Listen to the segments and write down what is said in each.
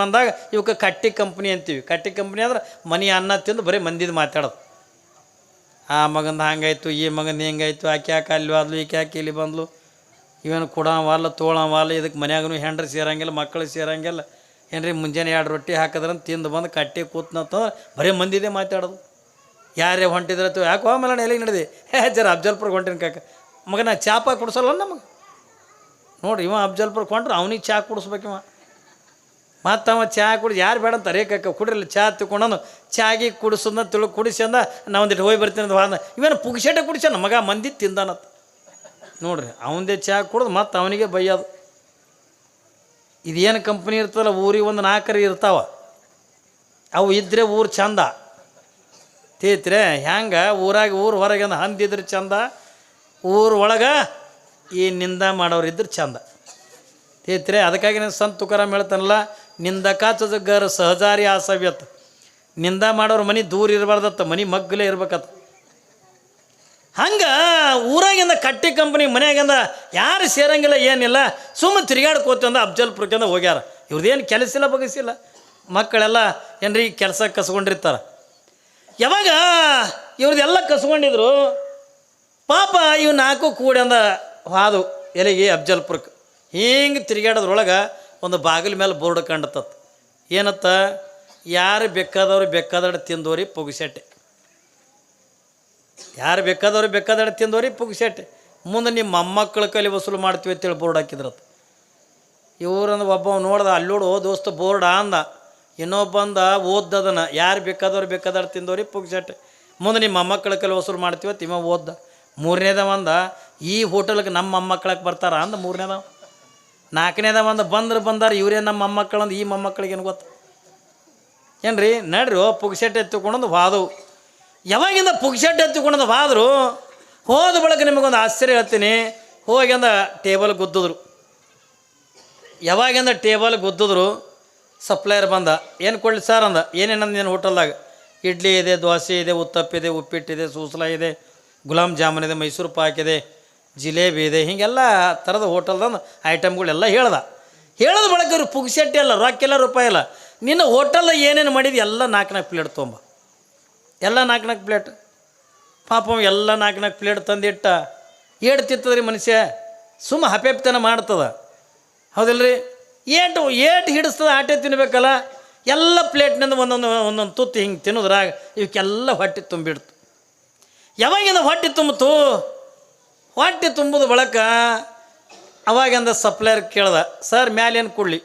ಬಂದಾಗ ಇವಕ್ಕೆ ಕಟ್ಟಿ ಕಂಪ್ನಿ ಅಂತೀವಿ. ಕಟ್ಟಿ ಕಂಪ್ನಿ ಅಂದ್ರೆ ಮನೆ ಅನ್ನ ತಿಂದು ಬರೀ ಮಂದಿದು ಮಾತಾಡೋದು. ಆ ಮಗಂದು ಹಂಗಾಯ್ತು, ಈ ಮಗಂದು ಹೆಂಗಾಯ್ತು ಆಕೆ ಯಾಕೆ ಅಲ್ಲಿ ಆದ್ಲು ಈಕೆ ಯಾಕೆ ಇಲ್ಲಿ ಬಂದ್ಲು? ಇವನು ಕೊಡೋವಲ್ಲ ತೋಳವಲ್ಲ ಇದಕ್ಕೆ ಮನ್ಯಾಗೂ ಹೆಂಡ್ರಿ ಸೇರಂಗಿಲ್ಲ, ಮಕ್ಕಳು ಸೇರಂಗಿಲ್ಲ. ಏನ್ರಿ ಮುಂಜಾನೆ ಎರಡು ರೊಟ್ಟಿ ಹಾಕಿದ್ರೆ ತಿಂದು ಬಂದು ಕಟ್ಟಿ ಕೂತ್ನಂತಂದ್ರೆ ಬರೀ ಮಂದಿದೆ ಮಾತಾಡೋದು. ಯಾರೇ ಹೊಂಟಿದ್ರತ್ತು ಯಾಕೆ ಹೋಮಲ್ಲ ಎಲ್ಲಿಗೆ ನಡೆದಿ? ಹೇ, ಜರ ಅಫ್ಜಲ್ಪುರ ಹೊಂಟಿನ ಕಾಕ. ಮಗನ ಚಾಪ ಕುಡಿಸಲ್ಲ ನಮಗೆ? ನೋಡ್ರಿ, ಇವ ಅಬ್ಜಲ್ಪುರ್ ಕೊಂಡ್ರೆ ಅವನಿಗೆ ಚಾ ಕುಡಿಸ್ಬೇಕಿವ. ಮತ್ತು ಅವ ಚಹಾ ಕುಡಿದು ಯಾರು ಬೇಡ ಅಂತ ರೇ ಕಕ್ಕ ಕುಡಿರಲ್ಲ. ಚಹಾ ತಿಳ್ಕೊಂಡನು ಚಾಗಿ ಕುಡಿಸೋದನ್ನ ತಿಳು ಕುಡಿಸ್ಯಂದ ನಾ ಒಂದಿಟ್ಟು ಹೋಗಿ ಬರ್ತೀನಿ ಅಂತ ವಾದ ಇವೇನು ಪುಗ್ಸೆಟ ಕುಡಿಸ್ಯಾನ ಮಗ ಮಂದಿ ತಿಂದಾನತ್ ನೋಡ್ರಿ, ಅವಂದೇ ಚಹಾ ಕುಡಿದು ಮತ್ತು ಅವನಿಗೆ ಬೈಯೋದು. ಇದೇನು ಕಂಪ್ನಿ ಇರ್ತದಲ್ಲ, ಊರಿಗೆ ಒಂದು ನಾಲ್ಕರಿ ಇರ್ತಾವ. ಅವು ಇದ್ದರೆ ಊರು ಚಂದ. ತೀತ್ರೆ ಹೆಂಗೆ ಊರಾಗ ಊರು ಹೊರಗೆ ಹಂದಿದ್ರೆ ಚಂದ. ಊರು ಒಳಗೆ ಈ ನಿಂದ ಮಾಡೋರು ಇದ್ರೆ ಚಂದ. ತೀತ್ರೆ, ಅದಕ್ಕಾಗಿ ನಾನು ಸಂತ ತುಕಾರಾಮ್ ಹೇಳ್ತಾನಲ್ಲ ನಿಂದಕ ಗರ್ ಸಹಜಾರಿ ಆಸವ್ಯತ್. ನಿಂದ ಮಾಡೋರು ಮನೆ ದೂರ ಇರಬಾರ್ದತ್ತ, ಮನೆ ಮಗ್ಗಲೇ ಇರ್ಬೇಕತ್ತ ಹಂಗೆ ಊರಾಗಿಂದ ಕಟ್ಟಿ ಕಂಪ್ನಿ ಮನೆಯಾಗಿಂದ ಯಾರು ಸೇರಂಗಿಲ್ಲ, ಏನಿಲ್ಲ ಸುಮ್ಮನೆ ತಿರುಗಾಡ್ಕೋತಂದ ಅಫ್ಜಲ್ಪುರಕ್ಕಿಂದ ಹೋಗ್ಯಾರ. ಇವ್ರದ್ದೇನು ಕೆಲಸ ಇಲ್ಲ ಬಗಸಿಲ್ಲ ಮಕ್ಕಳೆಲ್ಲ ಏನ್ರಿ ಕೆಲಸ ಕಸ್ಕೊಂಡಿರ್ತಾರೆ. ಯಾವಾಗ ಇವ್ರದ್ದೆಲ್ಲ ಕಸ್ಕೊಂಡಿದ್ರು, ಪಾಪ ಇವು ನಾಲ್ಕು ಕೂಡಿ ಅಂದ ಹಾದು ಎಲೆಗೆ ಅಫ್ಜಲ್ಪುರಕ್ಕೆ. ಹಿಂಗೆ ತಿರುಗಾಡೋದ್ರೊಳಗೆ ಒಂದು ಬಾಗಿಲ ಮೇಲೆ ಬೋರ್ಡ್ ಕಂಡತತ್. ಏನತ್ತ? ಯಾರು ಬೇಕಾದವ್ರು ಬೇಕಾದಡೆ ತಿಂದೋರಿ ಪುಗ್ಸೆಟ್ಟೆ ಯಾರು ಬೇಕಾದವ್ರು ಬೇಕಾದಡೆ ತಿಂದೋರಿ ಪುಗ್ಸೆಟ್ಟೆ ಮುಂದೆ ನಿಮ್ಮ ಮೊಮ್ಮಕ್ಕಳ ಕೈಲಿ ವಸೂಲು ಮಾಡ್ತೀವಿ ಅಂತೇಳಿ ಬೋರ್ಡ್ ಹಾಕಿದ್ರತ್. ಇವ್ರಂದು ಒಬ್ಬ ನೋಡ್ದ, ಅಲ್ಲೋಡು ದೋಸ್ತ, ಬೋರ್ಡ ಅಂದ. ಇನ್ನೊಬ್ಬಂದ ಓದ್ದದನ ಯಾರು ಬೇಕಾದವ್ರು ಬೇಕಾದವ್ರು ತಿಂದೋರಿ ಪುಗ್ಸೆಟ್ಟೆ ಮುಂದೆ ನಿಮ್ಮ ಮೊಮ್ಮಕ್ಕಳ ಕೈಲಿ ವಸೂಲು ಮಾಡ್ತೀವಿ ತಿಮ್ಮ ಓದ್ದ. ಮೂರನೇದ ಅಂದ, ಈ ಹೋಟೆಲ್ಗೆ ನಮ್ಮ ಮೊಮ್ಮಕ್ಕಳಕ್ಕೆ ಬರ್ತಾರ ಅಂದ ಮೂರನೇದವ. ನಾಲ್ಕನೇದವ ಒಂದು ಬಂದ್ರೆ ಬಂದಾರ, ಇವರೇ ನಮ್ಮ ಮೊಮ್ಮಕ್ಕಳು ಈ ಮೊಮ್ಮಕ್ಕಳಿಗೆ ಏನು ಗೊತ್ತು? ಏನ್ರಿ, ನಡ್ರಿ, ಓ, ಪುಗ್ಸೆಟ್ ಎತ್ತಿಕೊಂಡಂದು ವಾದವು ಯಾವಾಗಿಂದ ಪುಗ್ಸೆಟ್ ಎತ್ತಿಕೊಂಡಂದು ವಾದರು, ಹೋದ ಬಳಿಕ ನಿಮಗೊಂದು ಆಶ್ಚರ್ಯ ಹೇಳ್ತೀನಿ. ಹೋಗಿಂದ ಟೇಬಲ್ ಗುದ್ದಿದ್ರು. ಯಾವಾಗಿಂದ ಟೇಬಲ್ ಗುದ್ದಿದ್ರು, ಸಪ್ಲೈಯರ್ ಬಂದ, ಏನು ಕೊಡ್ಲಿ ಸರ್ ಅಂದ ಏನೇನಂದ ನೀನು ಹೋಟೆಲ್ದಾಗ? ಇಡ್ಲಿ ಇದೆ, ದೋಸೆ ಇದೆ, ಉತ್ತಪ್ಪಿದೆ, ಉಪ್ಪಿಟ್ಟಿದೆ, ಸೂಸಲ ಇದೆ ಗುಲಾಬ್ ಜಾಮೂನ್ ಇದೆ, ಮೈಸೂರು ಪಾಕ್ ಇದೆ. ಜಿಲೇಬಿ ಇದೆ ಹೀಗೆಲ್ಲ ಥರದ ಹೋಟೆಲ್ದಂದು ಐಟಮ್ಗಳೆಲ್ಲ ಹೇಳ್ದ. ಹೇಳಿದ ಬಳಕ ಇವ್ರು ಪುಗ್ಸೆಟ್ಟಿ ಅಲ್ಲ, ರೊಕ್ಕೆಲ್ಲ ರೂಪಾಯಿ ಇಲ್ಲ ನಿನ್ನ ಹೋಟೆಲ್ ಏನೇನು ಮಾಡಿದ್ವಿ ಎಲ್ಲ ನಾಲ್ಕು ನಾಲ್ಕು ಪ್ಲೇಟ್ ತೊಂಬ ಎಲ್ಲ ನಾಲ್ಕು ನಾಲ್ಕು ಪ್ಲೇಟ್. ಪಾಪ ಎಲ್ಲ ನಾಲ್ಕು ನಾಲ್ಕು ಪ್ಲೇಟ್ ತಂದಿಟ್ಟ. ಏಟು ತಿತ್ತದ್ರಿ ಮನುಷ್ಯ. ಸುಮ್ಮ ಹಪೆಪ್ತನ ಮಾಡ್ತದ. ಹೌದಿಲ್ರಿ? ಏಟು, ಏಟ್ ಹಿಡಿಸ್ತದ ಆಟೆ ತಿನ್ಬೇಕಲ್ಲ. ಎಲ್ಲ ಪ್ಲೇಟ್ನಿಂದ ಒಂದೊಂದು ಒಂದೊಂದು ತುತ್ತು ಹಿಂಗೆ ತಿನ್ನೋದ್ರಾಗ ಇವಕ್ಕೆಲ್ಲ ಹೊಟ್ಟೆ ತುಂಬಿಡ್ತು. ಯಾವಾಗಿಂದ ಹೊಟ್ಟೆ ತುಂಬಿತು? ಹೊಟ್ಟೆ ತುಂಬುದ ಬಳಕ ಅವಾಗಂದ ಸಪ್ಲೈಯರ್ ಕೇಳ್ದ, ಸರ್ ಮ್ಯಾಲೇನು ಕೊಡಲಿ?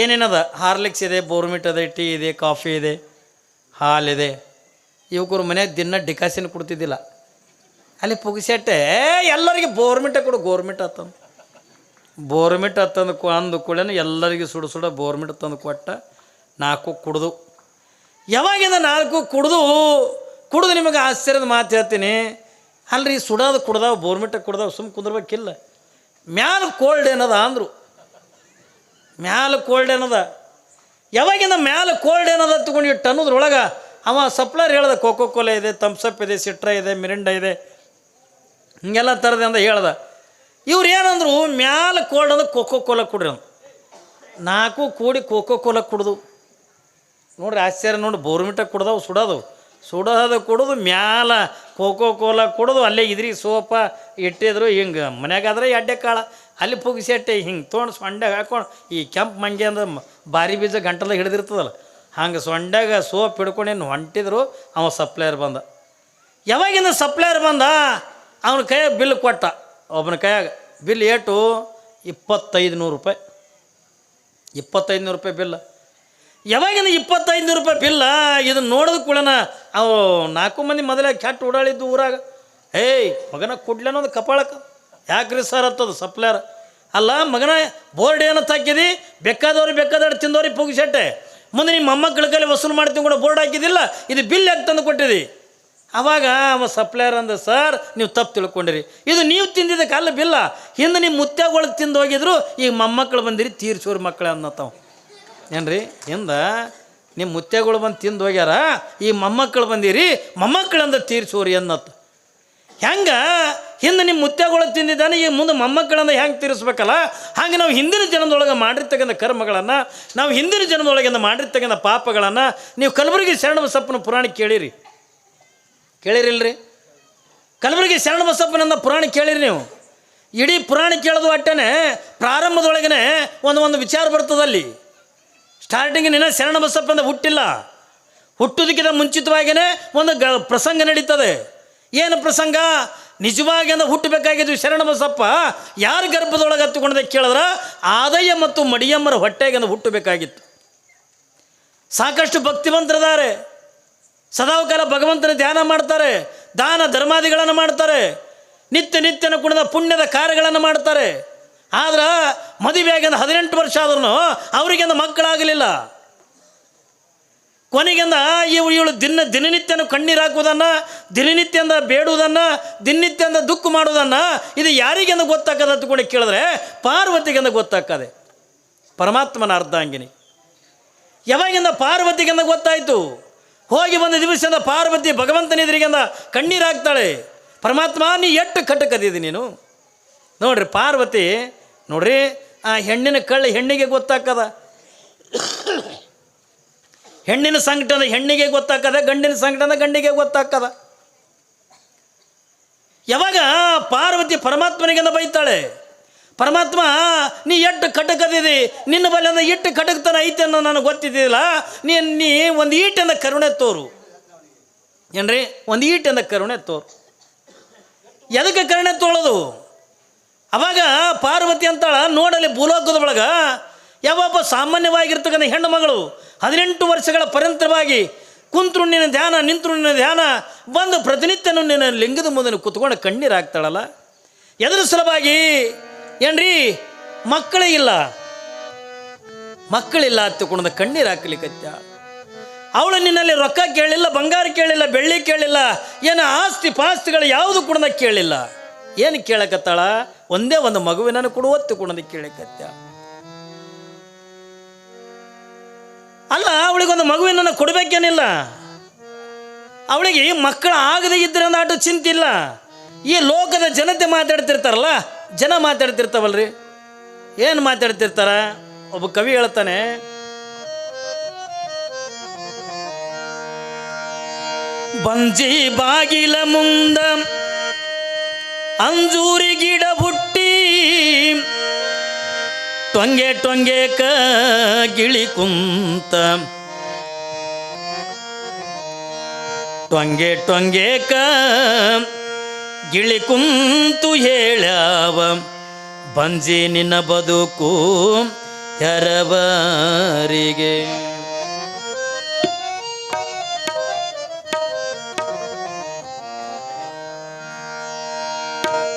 ಏನೇನದ? ಹಾರ್ಲಿಕ್ಸ್ ಇದೆ, ಬೋರ್ಮಿಟ್ ಇದೆ, ಟೀ ಇದೆ, ಕಾಫಿ ಇದೆ ಹಾಲಿದೆ ಇವಕ್ಕರು ಮನೆ ದಿನ ಡಿಕಾಸಿನ ಕೊಡ್ತಿದ್ದಿಲ್ಲ. ಅಲ್ಲಿ ಪುಗಿಸಟ್ಟೆ ಎಲ್ಲರಿಗೆ ಬೋರ್ಮಿಟ ಕೊಡು ಗೋರ್ಮೆಂಟ್ ಅತ್ತಂದು ಬೋರ್ಮಿಟ್ ತಂದು ಅಂದು ಕೂಡ ಎಲ್ಲರಿಗೂ ಸುಡು ಸುಡ ಬೋರ್ಮಿಟ್ ತಂದು ಕೊಟ್ಟ, ನಾಲ್ಕು ಕುಡ್ದು. ಯಾವಾಗಿಂದ ನಾಲ್ಕು ಕುಡ್ದು ಕುಡ್ದು ನಿಮಗೆ ಆಶ್ಚರ್ಯದ ಮಾತು ಹೇಳ್ತೀನಿ. ಅಲ್ರಿ ಸುಡೋದು ಕುಡ್ದಾವ ಬೋರ್ಮಿಟ ಕುಡ್ದಾವ ಸುಮ್ಮ ಕುಂದ್ರಬೇಕಿಲ್ಲ. ಮ್ಯಾಲ ಕೋಲ್ಡ್ ಏನದ ಅಂದರು. ಮ್ಯಾಲ ಕೋಲ್ಡ್ ಏನದ? ಯಾವಾಗಿಂದ ಮ್ಯಾಲ ಕೋಲ್ಡ್ ಏನದ ತಗೊಂಡು ಇಟ್ಟು ಅನ್ನೋದ್ರೊಳಗೆ ಅವ ಸಪ್ಲೈರ್ ಹೇಳ್ದ ಕೋಕೋ ಕೋಲೆ ಇದೆ ತಮ್ಸಪ್ ಇದೆ ಸಿಟ್ರ ಇದೆ ಮಿರಿಂಡ ಇದೆ. ಹಿಂಗೆಲ್ಲ ಥರದ ಅಂತ ಹೇಳ್ದ. ಇವ್ರು ಏನಂದ್ರು, ಮ್ಯಾಲ ಕೋಲ್ಡ್ ಅಂದ್ರೆ ಕೋಕೋ ಕೋಲ ಕುಡ್ರಿ ಅಂದ್ರು. ನಾಲ್ಕು ಕೂಡಿ ಕೋಕೋ ಕೋಲ ಕುಡ್ದು. ನೋಡ್ರಿ ಆಶ್ಚರ್ಯ, ನೋಡಿ ಬೋರ್ಮಿಟ ಕುಡ್ದವು, ಸುಡೋದು. ಸುಡೋದು ಕುಡಿದು ಮ್ಯಾಲ ಕೋಕೋ ಕೋಲ ಕುಡಿದು ಅಲ್ಲೇ ಇದ್ರಿ, ಸೋಪ ಇಟ್ಟಿದ್ರು ಹಿಂಗೆ. ಮನ್ಯಾಗಾದ್ರೆ ಎಡ್ಡೆ ಕಾಳ. ಅಲ್ಲಿ ಪುಗ್ಸೆಟ್ಟೆ ಹಿಂಗೆ ತೋಣ ಸೊಂಡ್ಯಾಗ ಹಾಕೊಂಡು, ಈ ಕೆಂಪು ಮಂಗೆ ಅಂದ್ರೆ ಬಾರಿ ಬೀಜ ಗಂಟಲ ಹಿಡಿದಿರ್ತದಲ್ಲ. ಹಂಗೆ ಸೊಂಡ್ಯಾಗ ಸೋಪ್ ಹಿಡ್ಕೊಂಡೇನು ಹೊಂಟಿದ್ರು, ಅವ ಸಪ್ಲೈಯರ್ ಬಂದ. ಯಾವಾಗಿಂದ ಸಪ್ಲೈಯರ್ ಬಂದ? ಅವನ ಕೈಯಾಗ ಬಿಲ್ ಕೊಟ್ಟ. ಒಬ್ಬನ ಕೈಯಾಗ ಬಿಲ್ ಏಟು ಇಪ್ಪತ್ತೈದು ನೂರು ರೂಪಾಯಿ. ಇಪ್ಪತ್ತೈದು ನೂರು ರೂಪಾಯಿ ಬಿಲ್. ಯಾವಾಗಿಂದ ಇಪ್ಪತ್ತೈದು ರೂಪಾಯಿ ಬಿಲ್ಲ? ಇದನ್ನು ನೋಡೋದು ಕೂಡನ ಅವು ನಾಲ್ಕು ಮಂದಿ ಮೊದಲೇ ಕೆಟ್ಟ ಓಡಾಳಿದ್ದು ಊರಾಗ. ಏಯ್, ಮಗನ ಕೊಡ್ಲಿ ಅನ್ನೋದು ಕಪಾಳಕ್ಕೆ. ಯಾಕ್ರಿ ಸರ್ ಹತ್ತದು ಸಪ್ಲೈಯರ್? ಅಲ್ಲ, ಮಗನ ಬೋರ್ಡ್ ಏನು ಹಾಕಿದಿ ಬೇಕಾದವ್ರು ಬೇಕಾದವ್ರು ತಿಂದವ್ರಿಗೆ ಪುಗಿಸೆಟ್ಟೆ ಮುಂದೆ ನಿಮ್ಮ ಮೊಮ್ಮಕ್ಕಳ ಕೈಲಿ ವಸೂಲು ಮಾಡ್ತೀನಿ ಕೂಡ ಬೋರ್ಡ್ ಹಾಕಿದಿಲ್ಲ. ಇದು ಬಿಲ್ ಯಾಕೆ ತಂದು ಕೊಟ್ಟಿದಿ? ಅವಾಗ ಅವ ಸಪ್ಲೈಯರ್ ಅಂದ ಸರ್ ನೀವು ತಪ್ಪು ತಿಳ್ಕೊಂಡಿರಿ. ಇದು ನೀವು ತಿಂದಿದ್ದಕ್ಕೆ ಅಲ್ಲ ಬಿಲ್ಲ. ಹಿಂದೆ ನಿಮ್ಮ ಮುತ್ಯಾಗೊಳಗೆ ತಿಂದು ಹೋಗಿದ್ರು, ಈಗ ಮೊಮ್ಮಕ್ಕಳು ಬಂದಿರಿ ತೀರ್ಸೋರು ಮಕ್ಕಳು ಅನ್ನತ್ತಾವ ಏನ್ರಿ? ಹಿಂದೆ ನಿಮ್ಮ ಮುತ್ತೆಗಳು ಬಂದು ತಿಂದು ಹೋಗ್ಯಾರ, ಈ ಮೊಮ್ಮಕ್ಕಳು ಬಂದಿರಿ ಮೊಮ್ಮಕ್ಕಳಂದ ತೀರಿಸೋರಿ ಅನ್ನತ್ತು ಹೆಂಗೆ? ಹಿಂದೆ ನಿಮ್ಮ ಮುತ್ತೆಗಳು ತಿಂದಿದ್ದಾನೆ ಈಗ ಮುಂದೆ ಮೊಮ್ಮಕ್ಕಳನ್ನು ಹೆಂಗೆ ತೀರಿಸ್ಬೇಕಲ್ಲ? ಹಾಗೆ ನಾವು ಹಿಂದಿನ ಜನದೊಳಗೆ ಮಾಡಿರ್ತಕ್ಕಂಥ ಕರ್ಮಗಳನ್ನು, ನಾವು ಹಿಂದಿನ ಜನದೊಳಗಿಂದ ಮಾಡಿರ್ತಕ್ಕಂಥ ಪಾಪಗಳನ್ನು ನೀವು ಕಲಬುರಗಿ ಶರಣಬಸಪ್ಪನ ಪುರಾಣ ಕೇಳಿರಿ. ಕೇಳಿರಿಲ್ರಿ? ಕಲಬುರಗಿ ಶರಣಬಸಪ್ಪನನ್ನ ಪುರಾಣ ಕೇಳಿರಿ ನೀವು. ಇಡೀ ಪುರಾಣ ಕೇಳೋದು ಅಟ್ಟನೆ ಪ್ರಾರಂಭದೊಳಗನೆ ಒಂದು ಒಂದು ವಿಚಾರ ಬರ್ತದಲ್ಲಿ ಸ್ಟಾರ್ಟಿಂಗಿನ ಅಂದರೆ ಹುಟ್ಟಿಲ್ಲ. ಹುಟ್ಟುದಕ್ಕಿಂತ ಮುಂಚಿತವಾಗಿಯೇ ಒಂದು ಗ ಪ್ರಸಂಗ ನಡೀತದೆ. ಏನು ಪ್ರಸಂಗ? ನಿಜವಾಗಿ ಅಂದ್ರೆ ಹುಟ್ಟಬೇಕಾಗಿದ್ದು ಶರಣಬಸಪ್ಪ ಯಾರು ಗರ್ಭದೊಳಗೆ ಹತ್ತುಕೊಂಡದೆ ಕೇಳಿದ್ರೆ? ಆದಯ್ಯ ಮತ್ತು ಮಡಿಯಮ್ಮರ ಹೊಟ್ಟೆಗೆ ಅಂದ್ರೆ ಹುಟ್ಟಬೇಕಾಗಿತ್ತು. ಸಾಕಷ್ಟು ಭಕ್ತಿವಂತರಿದ್ದಾರೆ. ಸದಾಕಾಲ ಭಗವಂತನ ಧ್ಯಾನ ಮಾಡ್ತಾರೆ. ದಾನ ಧರ್ಮಾದಿಗಳನ್ನು ಮಾಡ್ತಾರೆ. ನಿತ್ಯ ನಿತ್ಯನ ಕುಣದ ಪುಣ್ಯದ ಕಾರ್ಯಗಳನ್ನು ಮಾಡ್ತಾರೆ. ಆದ್ರೆ ಮದುವೆಯಾಗಿಂದ ಹದಿನೆಂಟು ವರ್ಷ ಆದ್ರೂ ಅವರಿಗೆಂದ ಮಕ್ಕಳಾಗಲಿಲ್ಲ. ಕೊನೆಗಿಂದ ಇವು ಇವಳು ದಿನ ದಿನನಿತ್ಯನ ಕಣ್ಣೀರು ಹಾಕುವುದನ್ನು, ದಿನನಿತ್ಯಂದ ಬೇಡುವುದನ್ನು, ದಿನನಿತ್ಯಂದ ದುಃಖ ಮಾಡುವುದನ್ನು ಇದು ಯಾರಿಗೆಂದ ಗೊತ್ತಾಗದ ಕೂಡ ಕೇಳಿದ್ರೆ ಪಾರ್ವತಿಗೆಂದ ಗೊತ್ತಾಗದೆ ಪರಮಾತ್ಮನ ಅರ್ಧಾಂಗಿನಿ. ಯಾವಾಗಿಂದ ಪಾರ್ವತಿಗೆಂದ ಗೊತ್ತಾಯಿತು? ಹೋಗಿ ಬಂದ ದಿವಸದಿಂದ ಪಾರ್ವತಿ ಭಗವಂತನ ಎದುರಿಗೆಂದ ಕಣ್ಣೀರು ಹಾಕ್ತಾಳೆ. ಪರಮಾತ್ಮ, ನೀ ಎಷ್ಟು ಕಟ್ಟಕದಿದಿ ನೀನು? ನೋಡ್ರಿ ಪಾರ್ವತಿ ನೋಡ್ರಿ, ಆ ಹೆಣ್ಣಿನ ಕಳ್ಳ ಹೆಣ್ಣಿಗೆ ಗೊತ್ತಾಕದ ಹೆಣ್ಣಿನ ಸಂಕಟದ ಹೆಣ್ಣಿಗೆ ಗೊತ್ತಾಕದ ಗಂಡಿನ ಸಂಕಟದ ಗಂಡಿಗೆ ಗೊತ್ತಾಕದ ಯಾವಾಗ ಪಾರ್ವತಿ ಪರಮಾತ್ಮನಿಗೆಂದ ಬೈತಾಳೆ, ಪರಮಾತ್ಮ, ನೀ ಎಟ್ಟು ಕಟಕದಿದಿ, ನಿನ್ನ ಬಲ್ಲಿ ಅಂದ್ರೆ ಇಟ್ಟು ಕಟಕ್ತನ ಐತೆ ಅನ್ನೋ ನನಗೆ ಗೊತ್ತಿದ್ದಿಲ್ಲ, ನೀ ನೀ ಒಂದು ಈಟಿಂದ ಕರುಣೆ ತೋರು. ಏನ್ರಿ, ಒಂದು ಈಟಿಂದ ಕರುಣೆ ತೋರು. ಎದಕ್ಕೆ ಕರುಣೆ ತೋಳೋದು? ಅವಾಗ ಪಾರ್ವತಿ ಅಂತಾಳ, ನೋಡಲಿ ಭೂಲೋಕದ ಒಳಗೆ, ಯಾವೊಬ್ಬ ಸಾಮಾನ್ಯವಾಗಿರ್ತಕ್ಕಂಥ ಹೆಣ್ಣು ಮಗಳು ಹದಿನೆಂಟು ವರ್ಷಗಳ ಪರ್ಯಂತರವಾಗಿ ಕುಂತರು ನಿನ್ನ ಧ್ಯಾನ ನಿಂತರು ನಿನ್ನ ಧ್ಯಾನ, ಬಂದು ಪ್ರತಿನಿತ್ಯನೂ ನಿನ್ನ ಲಿಂಗದ ಮುಂದೆ ಕುತ್ಕೊಂಡು ಕಣ್ಣೀರು ಹಾಕ್ತಾಳಲ್ಲ ಎದ್ರ ಸಲುವಾಗಿ, ಏನ್ರಿ, ಮಕ್ಕಳೇ ಇಲ್ಲ. ಮಕ್ಕಳಿಲ್ಲ ಹತ್ತುಕೊಂಡು ಕಣ್ಣೀರು ಹಾಕ್ಲಿಕ್ಕತ್ಯ ಅವಳು ನಿನ್ನಲ್ಲಿ ರೊಕ್ಕ ಕೇಳಿಲ್ಲ, ಬಂಗಾರ ಕೇಳಿಲ್ಲ, ಬೆಳ್ಳಿ ಕೇಳಿಲ್ಲ, ಏನು ಆಸ್ತಿ ಪಾಸ್ತಿಗಳು ಯಾವುದು ಕೂಡ ಕೇಳಿಲ್ಲ. ಏನು ಕೇಳಕತ್ತಾಳ? ಒಂದೇ ಒಂದು ಮಗುವಿನನ್ನು ಕೂಡ, ಒತ್ತು ಕೊಡೋದು ಕೇಳಿಕತ್ಯ ಅಲ್ಲ, ಅವಳಿಗೊಂದು ಮಗುವಿನನ್ನು ಕೊಡಬೇಕೇನಿಲ್ಲ. ಅವಳಿಗೆ ಮಕ್ಕಳು ಆಗದೇ ಇದ್ರೆ ಚಿಂತೆ ಚಿಂತಿಲ್ಲ ಈ ಲೋಕದ ಜನತೆ ಮಾತಾಡ್ತಿರ್ತಾರಲ್ಲ, ಜನ ಮಾತಾಡ್ತಿರ್ತಾವಲ್ರಿ? ಏನು ಮಾತಾಡ್ತಿರ್ತಾರ? ಒಬ್ಬ ಕವಿ ಹೇಳ್ತಾನೆ, ಬಂಜಿ ಬಾಗಿಲ ಮುಂದ ಅಂಜೂರಿ ಗಿಡ ಹುಟ್ಟಿ ಟೊಂಗೆ ಟೊಂಗೆ ಕ ಗಿಳಿ ಕುಂತ. ಟೊಂಗೆ ಟೊಂಗೆ ಕ ಗಿಳಿ ಕುಂತು ಹೇಳ್ಯಾವ, ಬಂಜಿ ನಿನ್ನ ಬದುಕು ಎರವರಿಗೆ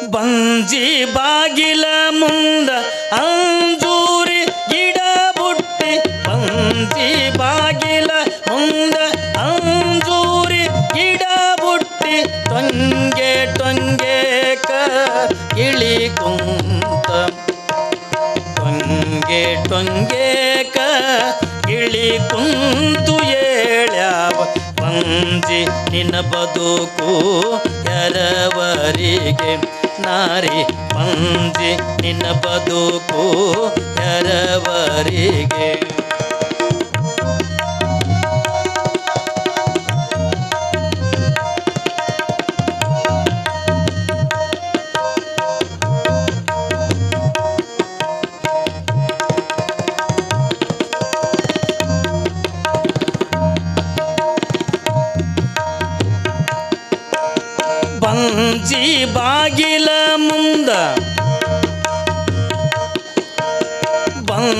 ಬಂಜಿ ಬಾಗಿಲ ಮುಂದ ಅಂಜೂರಿ ಗಿಡ ಬುಟ್ಟಿ. ಬಂಜಿ ಬಾಗಿಲ ಮುಂದ ಅಂಜೂರಿ ಗಿಡ ಬುಟ್ಟಿ. ತೊಂಗೆ ಟೊಂಗೆ ಕ ಇಳಿ ಕುಂತ. ತೊಂಗೆ ಟೊಂಗೆ ಇಳಿ ಕುಂತು ಏಳ್ಯಾವ. ಬಂಜಿ ನಿನ್ನ ಬದುಕು ಎರವರಿಗೆ. ನಾರಿ ಪಂಜಿ ನಿನ್ನ ಬದುಕು ಎರವರಿಗೆ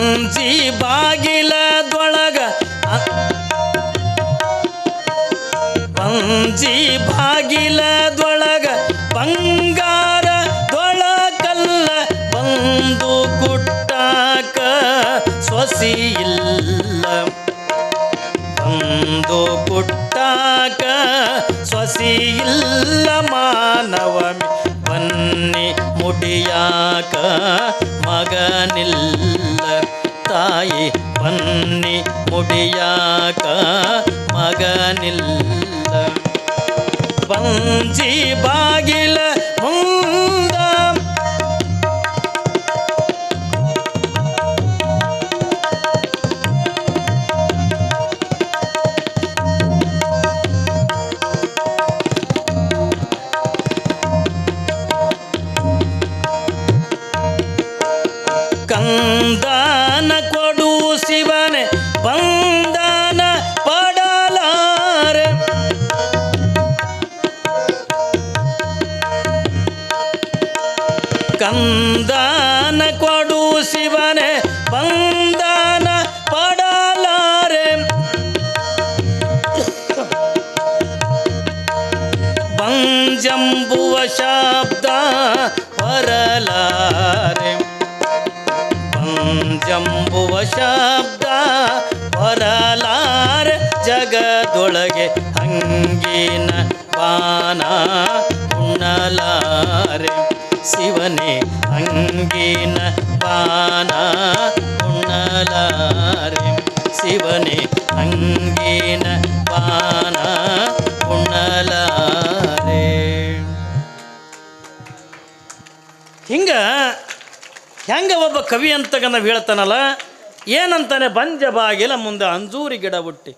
ಬಂಜಿ ಬಾಗಿಲದೊಳಗ ಅ- ಬಂಜಿ ಬಾಗಿಲದೊಳಗ ಬಂಗಾರ ದೊಳಕಲ್ಲ ಬಂದು ಗುಟ್ಟಾಕ ಸೊಸಿ ಇಲ್ಲ. ಒಂದು ಗುಟ್ಟಾಕ ಸೊಸಿ ಇಲ್ಲ ಮಾನವಮಿ ಬನ್ನಿ ಮುಡಿಯಾಕ ಮಗನಿಲ್ಲ. ತಾಯಿ ಬನ್ನಿ ಮುಡಿಯಾಕ ಮಗನಿಲ್ಲ. ಬಂಜಿ ಬಾಗಿಲ ಬಂಜಂಬುವ ಶಬ್ದ ಬರಲಾರೆ ಪಂಜಂಬುವ ಶಬ್ದ ಹೊರಲಾರ ಜಗದೊಳಗೆ ಹಂಗಿನ ಪಾನ ಉಣ್ಣಲಾರೆ ಶಿವನೇ ಹಂಗಿನ ಪಾನ ಉಣ್ಣಲಾರೆ ಶಿವನೇ ಹಂಗಿನ ಪಾನ ಉಣ್ಣಲಾರೆ ಹಿಂಗ ಹೆಂಗೆ ಒಬ್ಬ ಕವಿ ಅಂತಗ ಹೇಳ್ತಾನಲ್ಲ ಏನಂತಾನೆ ಬಂಜ ಬಾಗಿಲ ಮುಂದೆ ಅಂಜೂರಿ ಗಿಡ ಹುಟ್ಟಿ.